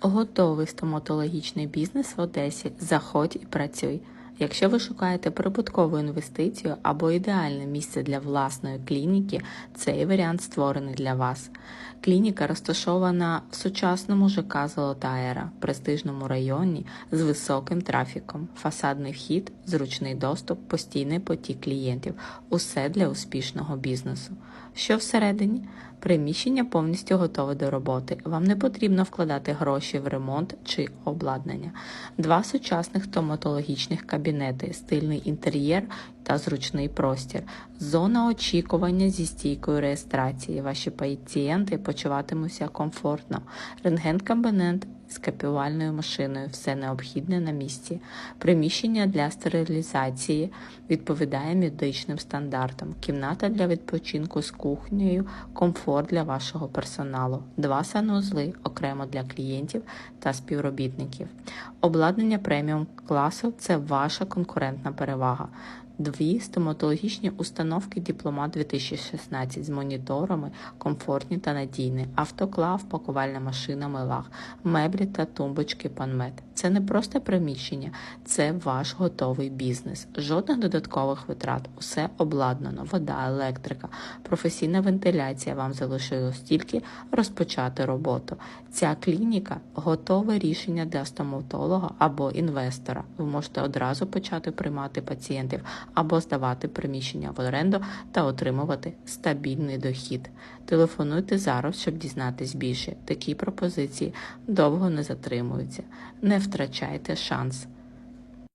Готовий стоматологічний бізнес в Одесі. Заходь і працюй. Якщо ви шукаєте прибуткову інвестицію або ідеальне місце для власної клініки, цей варіант створений для вас. Клініка розташована в сучасному ЖК Золота Ера, престижному районі з високим трафіком, фасадний вхід, зручний доступ, постійний потік клієнтів. Усе для успішного бізнесу. Що всередині? Приміщення повністю готове до роботи. Вам не потрібно вкладати гроші в ремонт чи обладнання. Два сучасних стоматологічних кабінети, стильний інтер'єр та зручний простір, зона очікування зі стійкою реєстрації. Ваші пацієнти почуватимуться комфортно. Рентген-кабінет з копіювальною машиною, все необхідне на місці. Приміщення для стерилізації відповідає медичним стандартам. Кімната для відпочинку з кухнею, комфорт для вашого персоналу, два санузли окремо для клієнтів та співробітників. Обладнання преміум класу це ваша конкурентна перевага. Дві стоматологічні установки Дипломат 2016 з моніторами, комфортні та надійні, автоклав, пакувальна машина милах, меблі та тумбочки панмет. Це не просто приміщення, це ваш готовий бізнес. Жодних додаткових витрат. Усе обладнано, вода, електрика, професійна вентиляція. Вам залишилось тільки розпочати роботу. Ця клініка готове рішення для стоматолога або інвестора. Ви можете одразу почати приймати пацієнтів або здавати приміщення в оренду та отримувати стабільний дохід. Телефонуйте зараз, щоб дізнатись більше. Такі пропозиції довго не затримуються. Не втрачайте шанс.